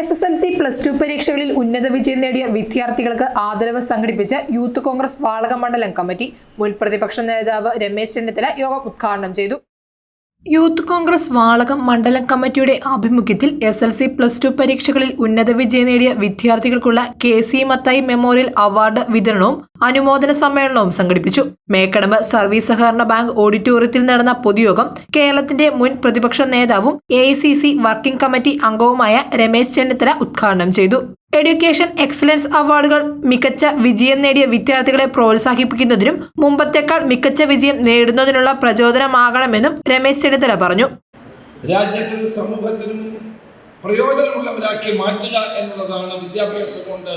S S L C plus two പരീക്ഷകളിൽ ഉന്നത വിജയം നേടിയ വിദ്യാർത്ഥികൾക്ക് ആദരവ് സംഘടിപ്പിച്ച യൂത്ത് കോൺഗ്രസ് വാളക മണ്ഡലം കമ്മിറ്റി മുൻ പ്രതിപക്ഷ നേതാവ് രമേശ് ചെന്നിത്തല യോഗം ഉദ്ഘാടനം ചെയ്തു. യൂത്ത് കോൺഗ്രസ് വാളകം മണ്ഡലം കമ്മിറ്റിയുടെ ആഭിമുഖ്യത്തിൽ S L C plus two പരീക്ഷകളിൽ ഉന്നത വിജയം നേടിയ വിദ്യാർത്ഥികൾക്കുള്ള K C Mathai memorial award വിതരണവും അനുമോദന സമ്മേളനവും സംഘടിപ്പിച്ചു. മേക്കടമ്പ് സർവീസ് സഹകരണ ബാങ്ക് ഓഡിറ്റോറിയത്തിൽ നടന്ന പൊതുയോഗം കേരളത്തിന്റെ മുൻ പ്രതിപക്ഷ നേതാവും എ വർക്കിംഗ് കമ്മിറ്റി അംഗവുമായ രമേശ് ചെന്നിത്തല ഉദ്ഘാടനം ചെയ്തു. എഡ്യൂക്കേഷൻ എക്സലൻസ് അവാർഡുകൾ മികച്ച വിജയം നേടിയ വിദ്യാർത്ഥികളെ പ്രോത്സാഹിപ്പിക്കുന്നതിനും മുമ്പത്തേക്കാൾ മികച്ച വിജയം നേടുന്നതിനുള്ള പ്രചോദനമാകണമെന്നും രമേശ് ചെന്നിത്തല പറഞ്ഞു. രാജ്യത്തിനും സമൂഹത്തിനും പ്രയോജനമുള്ളവരാക്കി മാറ്റുക എന്നുള്ളതാണ് വിദ്യാഭ്യാസം കൊണ്ട്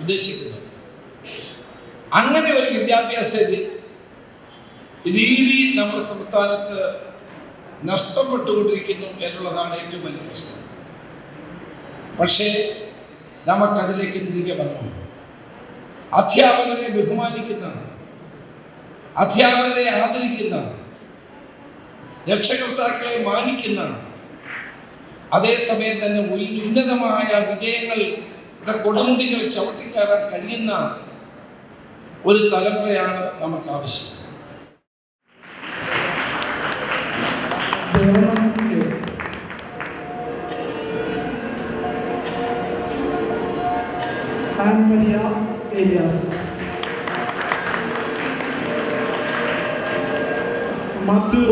ഉദ്ദേശിക്കുന്നത്. അങ്ങനെ ഒരു വിദ്യാഭ്യാസ രീതി നമ്മുടെ സംസ്ഥാനത്ത് നഷ്ടപ്പെട്ടുകൊണ്ടിരിക്കുന്നു എന്നുള്ളതാണ് ഏറ്റവും വലിയ പ്രശ്നം. പക്ഷേ നമുക്കതിലേക്ക് തിരികെ വരണം അധ്യാപകരെ ബഹുമാനിക്കുന്ന അധ്യാപകരെ ആദരിക്കുന്ന രക്ഷകർത്താക്കളെ മാനിക്കുന്ന അതേസമയം തന്നെ ഉന്നതമായ വിജയങ്ങൾ കൊടുമുടികൾ ചവിട്ടിക്കയറാൻ കഴിയുന്ന ഒരു തലമുറയാണ് നമുക്ക് ആവശ്യം Anne Maria Elias. Matthew.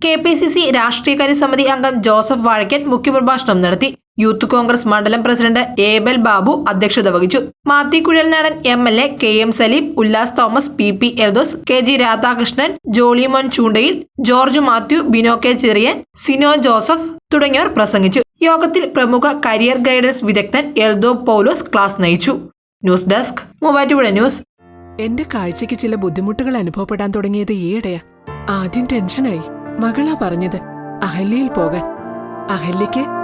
K P C C രാഷ്ട്രീയകാര്യ സമിതി അംഗം ജോസഫ് വാഴക്കൻ മുഖ്യപ്രഭാഷണം നടത്തി യൂത്ത് കോൺഗ്രസ് മണ്ഡലം പ്രസിഡന്റ് ഏബൽ ബാബു അധ്യക്ഷത വഹിച്ചു. Mathi Kuzhalnadan M L A K M Saleem Ullas Thomas P P Eldhose K G Radhakrishnan Jolimon Choondayil George Mathew Bino K Cherian Sino Joseph തുടങ്ങിയവർ പ്രസംഗിച്ചു. യോഗത്തിൽ പ്രമുഖ കരിയർ ഗൈഡൻസ് വിദഗ്ധൻ എൽദോ പൗലോസ് ക്ലാസ് നയിച്ചു. News desk Muvattupuzha news. എന്റെ കാഴ്ചയ്ക്ക് ചില ബുദ്ധിമുട്ടുകൾ അനുഭവപ്പെടാൻ തുടങ്ങിയത് ഈയിടെയാ. ആദ്യം ടെൻഷനായി. മകളാ പറഞ്ഞത് അഹല്യയിൽ പോകാൻ. അഹല്യയ്ക്ക്